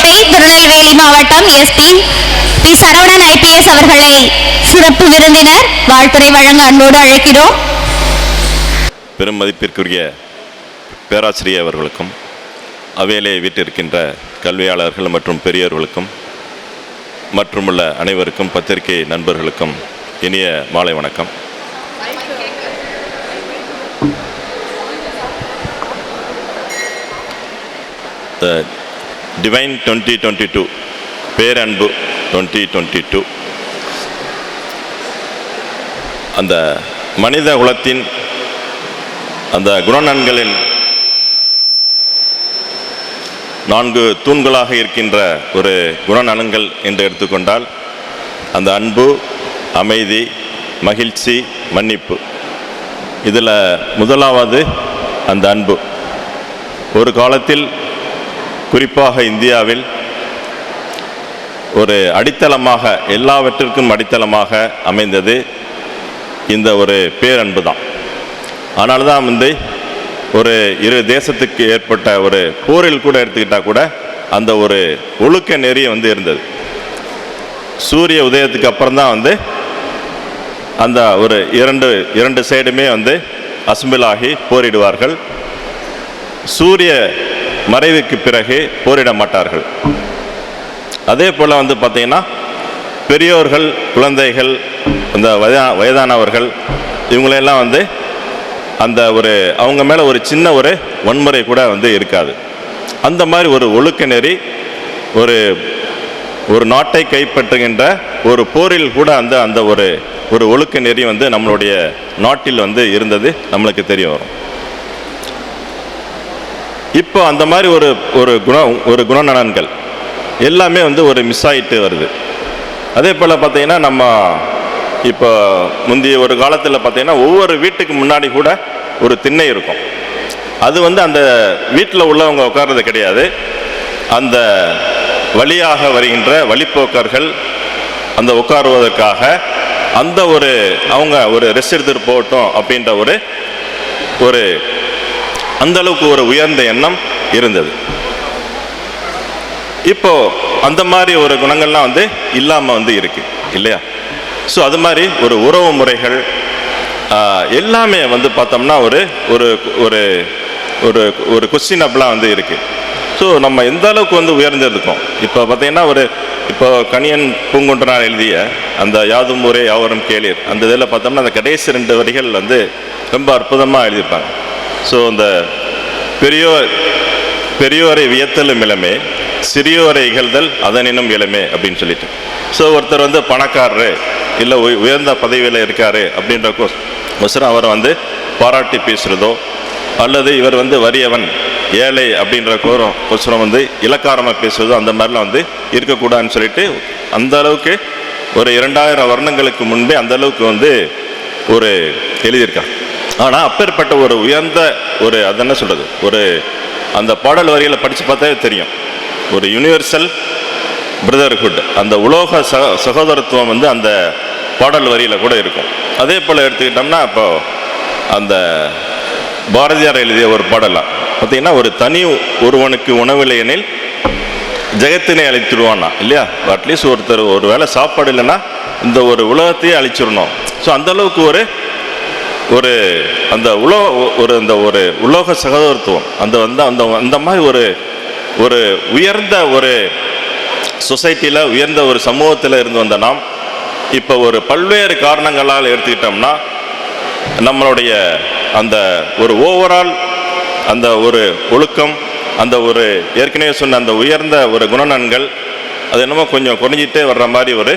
கோட்டை திருநெல்வேலி மாவட்டம் SP B. Saravanan IPS அவர்களை சிறப்பு விருந்தினர் வாழ்த்துறை வழங்க அன்போடு அழைக்கிறோம். பெரும் மதிப்பிற்குரிய பேராசிரியர் அவர்களுக்கும் அவையிலே வீட்டிருக்கின்ற கல்வியாளர்கள் மற்றும் பெரியவர்களுக்கும் மற்றுமுள்ள அனைவருக்கும் பத்திரிகை நண்பர்களுக்கும் இனிய மாலை வணக்கம். டிவைன் டுவெண்ட்டி டுவெண்ட்டி டூ பேரன்பு டுவெண்ட்டி டுவெண்ட்டி டூ அந்த மனித குலத்தின் அந்த குணநன்களின் நான்கு தூண்களாக இருக்கின்ற ஒரு குணநலன்கள் என்று எடுத்துக்கொண்டால் அந்த அன்பு அமைதி மகிழ்ச்சி மன்னிப்பு. இதில் முதலாவது அந்த அன்பு. ஒரு காலத்தில் குறிப்பாக இந்தியாவில் ஒரு அடித்தளமாக எல்லாவற்றிற்கும் அடித்தளமாக அமைந்தது இந்த ஒரு பேரன்பு தான். அதனால தான் வந்து ஒரு இரு தேசத்துக்கு ஏற்பட்ட ஒரு போரில் கூட எடுத்துக்கிட்டால் கூட அந்த ஒரு ஒழுக்க நெறி வந்து இருந்தது. சூரிய உதயத்துக்கு அப்புறம் தான் வந்து அந்த ஒரு இரண்டு இரண்டு சைடுமே வந்து அசம்பிள் ஆகி போரிடுவார்கள். சூரிய மறைவுக்கு பிறகு போரிட மாட்டார்கள் அதே போல் வந்து பார்த்திங்கன்னா பெரியோர்கள் குழந்தைகள் இந்த வயதா வயதானவர்கள் இவங்களெல்லாம் வந்து அந்த ஒரு அவங்க மேலே ஒரு சின்ன ஒரு வன்முறை கூட வந்து இருக்காது. அந்த மாதிரி ஒரு ஒழுக்க நெறி ஒரு ஒரு நாட்டை கைப்பற்றுகின்ற ஒரு போரில் கூட அந்த அந்த ஒரு ஒரு ஒழுக்க நெறி வந்து நம்மளுடைய நாட்டில் வந்து இருந்தது நம்மளுக்கு தெரிய வரும். இப்போ அந்த மாதிரி ஒரு ஒரு குணம் ஒரு குணநலன்கள் எல்லாமே வந்து ஒரு மிஸ் ஆகிட்டு வருது. அதே போல் பார்த்திங்கன்னா நம்ம இப்போ முந்தைய ஒரு காலத்தில் பார்த்திங்கன்னா ஒவ்வொரு வீட்டுக்கு முன்னாடி கூட ஒரு திண்ணை இருக்கும். அது வந்து அந்த வீட்டில் உள்ளவங்க உட்கார்றது கிடையாது. அந்த வழியாக வருகின்ற வழிப்போக்கர்கள் அந்த உட்காருவதற்காக அந்த ஒரு அவங்க ஒரு ரெஸ்ட் எடுத்துட்டு போகட்டும் அப்படின்ற ஒரு ஒரு அந்த அளவுக்கு ஒரு உயர்ந்த எண்ணம் இருந்தது. இப்போ அந்த மாதிரி ஒரு குணங்கள்லாம் வந்து இல்லாமல் வந்து இருக்கு இல்லையா? ஸோ அது மாதிரி ஒரு உறவு முறைகள் எல்லாமே வந்து பார்த்தோம்னா ஒரு ஒரு ஒரு ஒரு ஒரு கொஸ்டின் அப்படிலாம் வந்து இருக்குது ஸோ நம்ம எந்த அளவுக்கு வந்து உயர்ந்திருக்கோம்? இப்போ பார்த்தீங்கன்னா ஒரு இப்போ கணியன் பூங்குன்றனார் எழுதிய அந்த யாதும் ஊரே யாவரும் கேளீர். அந்த இதில் பார்த்தோம்னா அந்த கடைசி ரெண்டு வரிகள் வந்து ரொம்ப அற்புதமாக எழுதியிருப்பாங்க. ஸோ அந்த பெரியோர் பெரியோரை வியத்தலும் இளமே சிறியோரை இகழ்தல் அதனினும் இளமே அப்படின்னு சொல்லிட்டு. ஸோ ஒருத்தர் வந்து பணக்காரரு இல்லை உயர்ந்த பதவியில் இருக்கார் அப்படின்ற கோஸ் கொசரம் அவரை வந்து பாராட்டி பேசுகிறதோ அல்லது இவர் வந்து வறியவன் ஏழை அப்படின்ற கோரம் கொசரம் வந்து இலக்காரமாக பேசுறதோ அந்த மாதிரிலாம் வந்து இருக்கக்கூடாதுன்னு சொல்லிட்டு அந்த அளவுக்கு ஒரு இரண்டாயிரம் வருடங்களுக்கு முன்பே அந்த அளவுக்கு வந்து ஒரு எழுதியிருக்காங்க. ஆனால் அப்பேற்பட்ட ஒரு உயர்ந்த ஒரு அது என்ன சொல்கிறது ஒரு அந்த பாடல் வரிகளை படித்து பார்த்தாவே தெரியும். ஒரு யுனிவர்சல் பிரதர்ஹுட் அந்த உலோக சகோதரத்துவம் வந்து அந்த பாடல் வரியில் கூட இருக்கும். அதே போல் எடுத்துக்கிட்டோம்னா இப்போ அந்த பாரதியார் எழுதிய ஒரு பாடலாம் பார்த்தீங்கன்னா ஒரு தனி ஒருவனுக்கு உணவில்லை எனில் ஜெகத்தினை அழித்துடுவானா? இல்லையா? அட்லீஸ்ட் ஒருத்தர் ஒரு வேளை சாப்பாடு இல்லைன்னா இந்த ஒரு உலகத்தையே அழிச்சிடணும். ஸோ அந்த அளவுக்கு ஒரு ஒரு அந்த உலோ ஒரு அந்த ஒரு உலோக சகோதரத்துவம். அந்த வந்து அந்த அந்த மாதிரி ஒரு ஒரு உயர்ந்த ஒரு சொசைட்டியில் உயர்ந்த ஒரு சமூகத்தில் இருந்து வந்த நாம் இப்போ ஒரு பல்வேறு காரணங்களால் எடுத்துக்கிட்டோம்னா நம்மளுடைய அந்த ஒரு ஓவரால் அந்த ஒரு ஒழுக்கம் அந்த ஒரு ஏற்கனவே சொன்ன அந்த உயர்ந்த ஒரு குணநன்கள் அது என்னமோ கொஞ்சம் குறைஞ்சிட்டே வர்ற மாதிரி ஒரு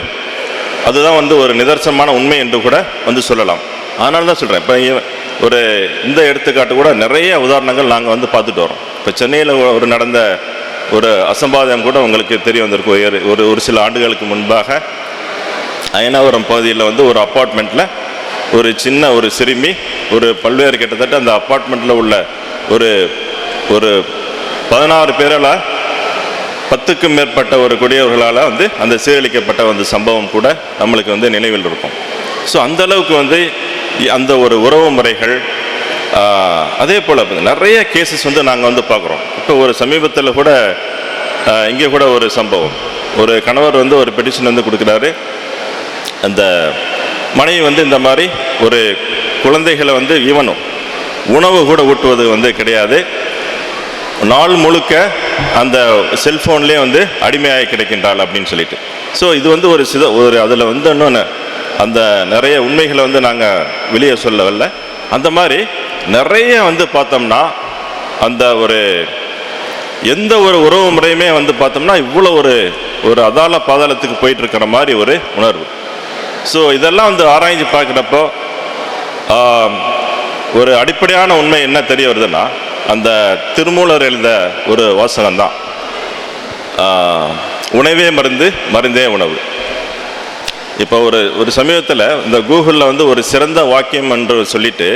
அதுதான் வந்து ஒரு நிதர்சனமான உண்மை என்று கூட வந்து சொல்லலாம். அதனால தான் சொல்கிறேன் இப்போ ஒரு இந்த எடுத்துக்காட்டு கூட நிறைய உதாரணங்கள் நாங்கள் வந்து பார்த்துட்டு வரோம். இப்போ சென்னையில் ஒரு நடந்த ஒரு அசம்பாதம் கூட உங்களுக்கு தெரிய வந்திருக்கும். ஒரு- ஒரு ஒரு சில ஆண்டுகளுக்கு முன்பாக அயனாவரம் பகுதியில் வந்து ஒரு அப்பார்ட்மெண்ட்டில் ஒரு சின்ன ஒரு சிறுமி ஒரு பல்வேறு கிட்டத்தட்ட அந்த அப்பார்ட்மெண்ட்டில் உள்ள ஒரு ஒரு பதினாறு பேரால் பத்துக்கும் மேற்பட்ட ஒரு கொடியவர்களால் வந்து அந்த சீரழிக்கப்பட்ட அந்த சம்பவம் கூட நம்மளுக்கு வந்து நினைவில் இருக்கும். ஸோ அந்த அளவுக்கு வந்து அந்த ஒரு உறவு முறைகள் அதே போல் நிறைய கேசஸ் வந்து நாங்கள் வந்து பார்க்குறோம். இப்போ ஒரு சமீபத்தில் கூட இங்கே கூட ஒரு சம்பவம். ஒரு கணவர் வந்து ஒரு பெட்டிஷன் வந்து கொடுக்குறாரு. அந்த மனைவி வந்து இந்த மாதிரி ஒரு குழந்தைகளை வந்து ஈவனும் உணவு கூட ஊட்டுவது வந்து கிடையாது. நாள் முழுக்க அந்த செல்ஃபோன்லேயே வந்து அடிமையாகி கிடைக்கின்றாள் அப்படின்னு சொல்லிட்டு. ஸோ இது வந்து ஒரு சித ஒரு அதில் வந்து இன்னொன்று அந்த நிறைய உண்மைகளை வந்து நாங்கள் வெளியே சொல்லவில்லை. அந்த மாதிரி நிறைய வந்து பார்த்தோம்னா அந்த ஒரு எந்த ஒரு உறவு முறையுமே வந்து பார்த்தோம்னா இவ்வளோ ஒரு ஒரு அதால பாதாளத்துக்கு போயிட்டு இருக்கிற மாதிரி ஒரு உணர்வு. ஸோ இதெல்லாம் வந்து ஆராய்ஞ்சு பார்க்குறப்போ ஒரு அடிப்படையான உண்மை என்ன தெரிய வருதுன்னா அந்த திருமூலர் எழுந்த ஒரு வாசகம் தான் உணவே மருந்து மருந்தே உணவு. இப்போ ஒரு ஒரு சமீபத்தில் இந்த கூகுளில் வந்து ஒரு சிறந்த வாக்கியம் என்று சொல்லிட்டு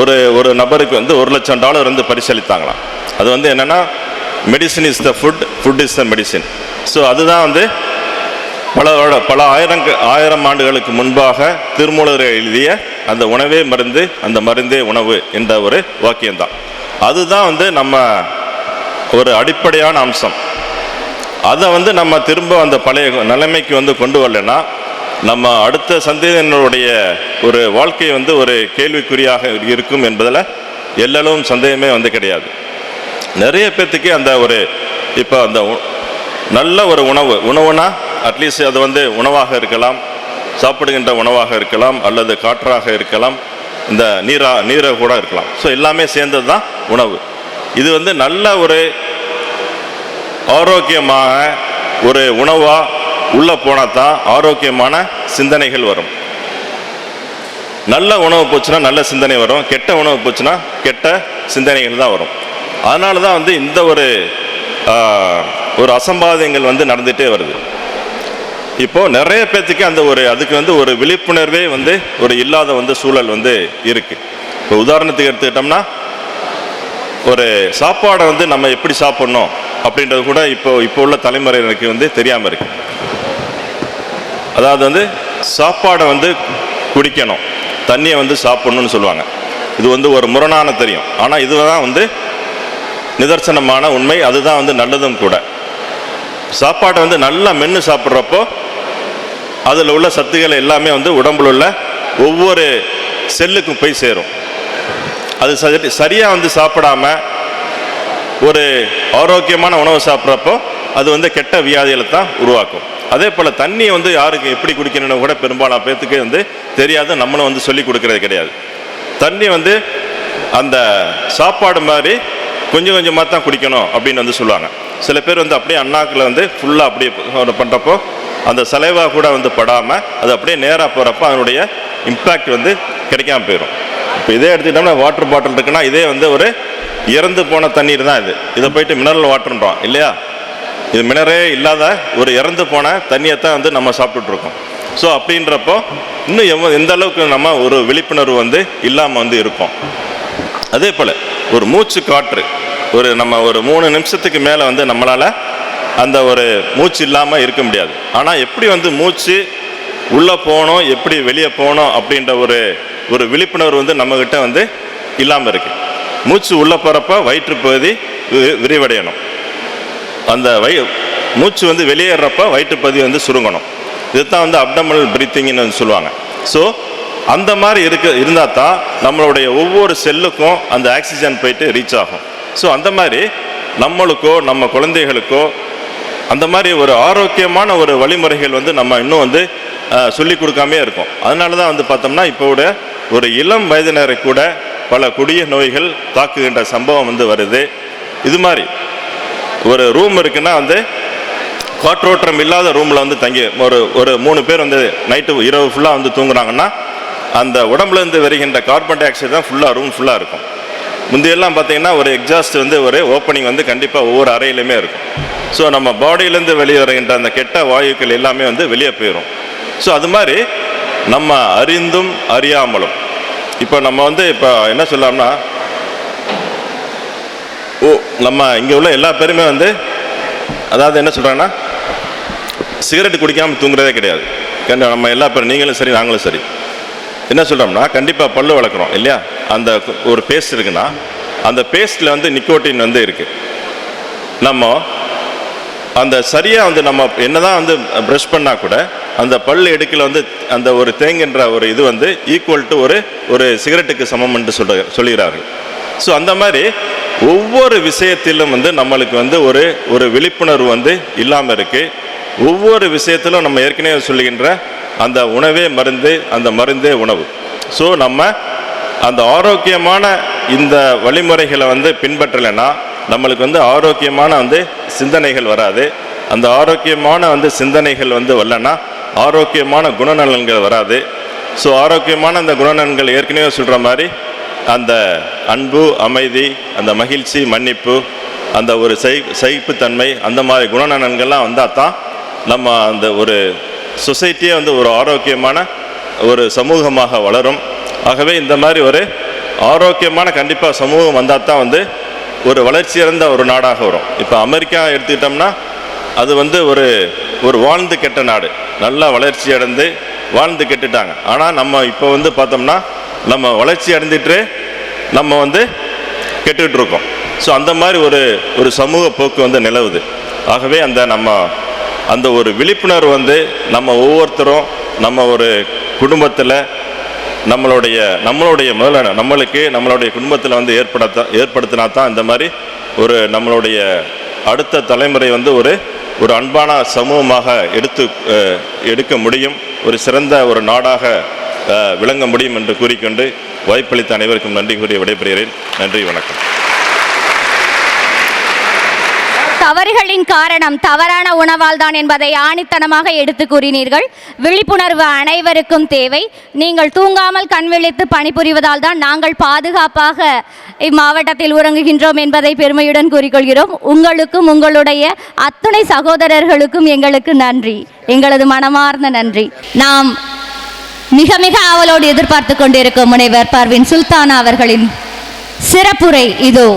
ஒரு ஒரு நபருக்கு வந்து ஒரு லட்சம் டாலர் வந்து பரிசளித்தாங்களாம். அது வந்து என்னென்னா medicine is the food food is the medicine so அதுதான் வந்து பல பல ஆயிரம் ஆயிரம் ஆண்டுகளுக்கு முன்பாக திருமூலர் எழுதிய அந்த உணவே மருந்து அந்த மருந்தே உணவு என்ற ஒரு வாக்கியம்தான். அதுதான் வந்து நம்ம ஒரு அடிப்படையான அம்சம். அதை வந்து நம்ம திரும்ப அந்த பழைய நிலைமைக்கு வந்து கொண்டு வரலன்னா நம்ம அடுத்த சந்ததியினருடைய ஒரு வாழ்க்கை வந்து ஒரு கேள்விக்குறியாக இருக்கும் என்பதில் எல்லளவும் சந்தேகமே வந்து கிடையாது. நிறைய பேர்த்துக்கு அந்த ஒரு இப்போ அந்த உ- நல்ல ஒரு உணவு உணவுனா அட்லீஸ்ட் அது வந்து உணவாக இருக்கலாம் சாப்பிடுகின்ற உணவாக இருக்கலாம் அல்லது காற்றாக இருக்கலாம் இந்த நீரா நீரை கூட இருக்கலாம். ஸோ எல்லாமே சேர்ந்தது தான் உணவு. இது வந்து நல்ல ஒரு ஆரோக்கியமாக ஒரு உணவாக உள்ளே போனால் தான் ஆரோக்கியமான சிந்தனைகள் வரும். நல்ல உணவு போச்சுன்னா நல்ல சிந்தனை வரும். கெட்ட உணவு போச்சுன்னா கெட்ட சிந்தனைகள் தான் வரும். அதனால தான் வந்து இந்த ஒரு ஒரு அசம்பாதங்கள் வந்து நடந்துகிட்டே வருது. இப்போது நிறைய பேர்த்துக்கு அந்த ஒரு அதுக்கு வந்து ஒரு விழிப்புணர்வே வந்து ஒரு இல்லாத வந்து சூழல் வந்து இருக்குது இப்போ உதாரணத்துக்கு எடுத்துக்கிட்டோம்னா ஒரு சாப்பாடை வந்து நம்ம எப்படி சாப்பிட்ணும்? அப்படின்றது கூட இப்போ இப்போ உள்ள தலைமுறையினருக்கு வந்து தெரியாமல் இருக்கு. அதாவது வந்து சாப்பாடை வந்து குடிக்கணும். தண்ணியை வந்து சாப்பிடணும்னு சொல்லுவாங்க. இது வந்து ஒரு முரணான தெரியும். ஆனால் இதுதான் வந்து நிதர்சனமான உண்மை. அதுதான் வந்து நல்லதும் கூட. சாப்பாட்டை வந்து நல்லா மென்று சாப்பிட்றப்போ அதில் உள்ள சத்துக்களை எல்லாமே வந்து உடம்புல உள்ள ஒவ்வொரு செல்லுக்கும் போய் சேரும். அது சரி சரியாக வந்து சாப்பிடாம ஒரு ஆரோக்கியமான உணவு சாப்பிட்றப்போ அது வந்து கெட்ட வியாதிகளை தான் உருவாக்கும். அதே போல் தண்ணியை வந்து யாருக்கு எப்படி குடிக்கணும்னு கூட பெரும்பாலான பேர்த்துக்கு வந்து தெரியாது நம்மளும் வந்து சொல்லி கொடுக்கறது கிடையாது. தண்ணி வந்து அந்த சாப்பாடு மாதிரி கொஞ்சம் கொஞ்சமாக தான் குடிக்கணும் அப்படின்னு வந்து சொல்லுவாங்க. சில பேர் வந்து அப்படியே அண்ணாக்கில் வந்து ஃபுல்லாக அப்படியே பண்ணுறப்போ அந்த சலைவா கூட வந்து படாமல் அது அப்படியே நேராக போகிறப்போ அதனுடைய இம்பேக்ட் வந்து கிடைக்காம போயிடும் இப்போ இதே எடுத்துக்கிட்டோம்னா வாட்டர் பாட்டில் இருக்குன்னா இதே வந்து ஒரு இறந்து போன தண்ணீர் தான் இது. இதை போயிட்டு மினரல் வாட்டர்ன்றோம் இல்லையா? இது மினரே இல்லாத ஒரு இறந்து போன தண்ணியை தான் வந்து நம்ம சாப்பிட்டுட்ருக்கோம். ஸோ அப்படின்றப்போ இன்னும் எவ்வளோ எந்த அளவுக்கு நம்ம ஒரு விழிப்புணர்வு வந்து இல்லாமல் வந்து இருக்கோம்? அதே போல் ஒரு மூச்சு காற்று. ஒரு நம்ம ஒரு மூணு நிமிஷத்துக்கு மேலே வந்து நம்மளால் அந்த ஒரு மூச்சு இல்லாமல் இருக்க முடியாது. ஆனால் எப்படி வந்து மூச்சு உள்ளே போகணும் எப்படி வெளியே போகணும் அப்படின்ற ஒரு ஒரு விழிப்புணர்வு வந்து நம்மக்கிட்ட வந்து இல்லாமல் இருக்குது மூச்சு உள்ளே போகிறப்ப வயிற்றுப்பகுதி விரிவடையணும். அந்த வய மூச்சு வந்து வெளியேறப்ப வயிற்றுப்பகுதி வந்து சுருங்கணும். இதுதான் வந்து அப்டமல் பிரீத்திங்னு வந்து சொல்லுவாங்க. ஸோ அந்த மாதிரி இருக்க இருந்தால் தான் நம்மளுடைய ஒவ்வொரு செல்லுக்கும் அந்த ஆக்சிஜன் போயிட்டு ரீச் ஆகும். ஸோ அந்த மாதிரி நம்மளுக்கோ நம்ம குழந்தைகளுக்கோ அந்த மாதிரி ஒரு ஆரோக்கியமான ஒரு வழிமுறைகள் வந்து நம்ம இன்னும் வந்து சொல்லி கொடுக்காமே இருக்கும். அதனால தான் வந்து பார்த்தோம்னா இப்போ ஒரு இளம் வயதினரை கூட பல கொடிய நோய்கள் தாக்குகின்ற சம்பவம் வந்து வருது. இது மாதிரி ஒரு ரூம் இருக்குன்னா வந்து காற்றோட்டம் இல்லாத ரூமில் வந்து தங்கி ஒரு ஒரு மூணு பேர் வந்து நைட்டு இரவு ஃபுல்லாக வந்து தூங்குறாங்கன்னா அந்த உடம்புலேருந்து வருகின்ற கார்பன் டை ஆக்சைடு தான் ஃபுல்லாக ரூம் ஃபுல்லாக இருக்கும். முந்தையெல்லாம் பார்த்தீங்கன்னா ஒரு எக்ஸாஸ்ட் வந்து ஒரு ஓப்பனிங் வந்து கண்டிப்பாக ஒவ்வொரு அறையிலுமே இருக்கும். ஸோ நம்ம பாடியிலேருந்து வெளியே வருகின்ற அந்த கெட்ட வாயுக்கள் எல்லாமே வந்து வெளியே போயிடும் ஸோ அது மாதிரி நம்ம அறிந்தும் அறியாமலும் இப்போ நம்ம வந்து இப்போ என்ன சொல்லலாம்னா ஓ நம்ம இங்கே உள்ள எல்லா பேருமே வந்து அதாவது என்ன சொல்கிறாங்கன்னா சிகரெட் குடிக்காமல் தூங்குறதே கிடையாது. கண்டி- நம்ம எல்லா பேரும் நீங்களும் சரி நாங்களும் சரி. என்ன சொல்கிறோம்னா கண்டிப்பாக பல்லு வளர்க்குறோம் இல்லையா? அந்த ஒரு பேஸ்ட் இருக்குன்னா அந்த பேஸ்ட்டில் வந்து நிக்கோட்டின் வந்து இருக்குது நம்ம அந்த சரியாக வந்து நம்ம என்னதான் வந்து ப்ரஷ் பண்ணால் கூட அந்த பல் எடுக்கல வந்து அந்த ஒரு தேங்குன்ற ஒரு இது வந்து ஈக்குவல் டு ஒரு ஒரு சிகரெட்டுக்கு சமம் என்று சொல்ற சொல்கிறார்கள். ஸோ அந்த மாதிரி ஒவ்வொரு விஷயத்திலும் வந்து நம்மளுக்கு வந்து ஒரு ஒரு விழிப்புணர்வு வந்து இல்லாமல் இருக்குது ஒவ்வொரு விஷயத்திலும் நம்ம ஏற்கனவே சொல்லுகின்ற அந்த உணவே மருந்து அந்த மருந்தே உணவு. ஸோ நம்ம அந்த ஆரோக்கியமான இந்த வழிமுறைகளை வந்து பின்பற்றலைன்னா நம்மளுக்கு வந்து ஆரோக்கியமான வந்து சிந்தனைகள் வராது. அந்த ஆரோக்கியமான வந்து சிந்தனைகள் வந்து வரலன்னா ஆரோக்கியமான குணநலன்கள் வராது. ஸோ ஆரோக்கியமான அந்த குணநலன்கள் ஏற்கனவே சொல்கிற மாதிரி அந்த அன்பு அமைதி அந்த மகிழ்ச்சி மன்னிப்பு அந்த ஒரு சை சகிப்புத்தன்மை அந்த மாதிரி குணநலன்கள்லாம் வந்தால் தான் நம்ம அந்த ஒரு சொசைட்டியே வந்து ஒரு ஆரோக்கியமான ஒரு சமூகமாக வளரும். ஆகவே இந்த மாதிரி ஒரு ஆரோக்கியமான கண்டிப்பாக சமூகம் வந்தால் தான் வந்து ஒரு வளர்ச்சியடைந்த ஒரு நாடாக வரும். இப்போ அமெரிக்கா எடுத்துக்கிட்டோம்னா அது வந்து ஒரு ஒரு வாழ்ந்து கெட்ட நாடு. நல்லா வளர்ச்சி அடைந்து வாழ்ந்து கெட்டுட்டாங்க. ஆனால் நம்ம இப்போ வந்து பார்த்தோம்னா நம்ம வளர்ச்சி அடைஞ்சிட்டு நம்ம வந்து கெட்டுட்ருக்கோம் ஸோ அந்த மாதிரி ஒரு ஒரு சமூக போக்கு வந்து நிலவுது. ஆகவே அந்த நம்ம அந்த ஒரு விழிப்புணர்வு வந்து நம்ம ஒவ்வொருத்தரும் நம்ம ஒரு குடும்பத்தில் நம்மளுடைய நம்மளுடைய முதல்ல நம்மளுக்கு நம்மளுடைய குடும்பத்தில் வந்து ஏற்படுத்த ஏற்படுத்தினா தான் இந்த மாதிரி ஒரு நம்மளுடைய அடுத்த தலைமுறை வந்து ஒரு ஒரு அன்பான சமூகமாக எடுத்து எடுக்க முடியும். ஒரு சிறந்த ஒரு நாடாக விளங்க முடியும் என்று கூறிக்கொண்டு வாய்ப்பளித்த அனைவருக்கும் நன்றி கூறி விடைபெறுகிறேன். நன்றி வணக்கம். தவறுகளின் காரணம் தவறான உணவால் தான் என்பதை ஆணித்தனமாக எடுத்து கூறினீர்கள். விழிப்புணர்வு அனைவருக்கும் தேவை. நீங்கள் தூங்காமல் கண் விழித்து பணிபுரிவதால் தான் நாங்கள் பாதுகாப்பாக இம்மாவட்டத்தில் உறங்குகின்றோம் என்பதை பெருமையுடன் கூறிக்கொள்கிறோம். உங்களுக்கும் உங்களுடைய அத்துணை சகோதரர்களுக்கும் எங்களுக்கு நன்றி. எங்களது மனமார்ந்த நன்றி. நாம் மிக மிக ஆவலோடு எதிர்பார்த்து கொண்டிருக்கும் முனைவர் பர்வின் சுல்தானா அவர்களின் சிறப்புரை இதோ.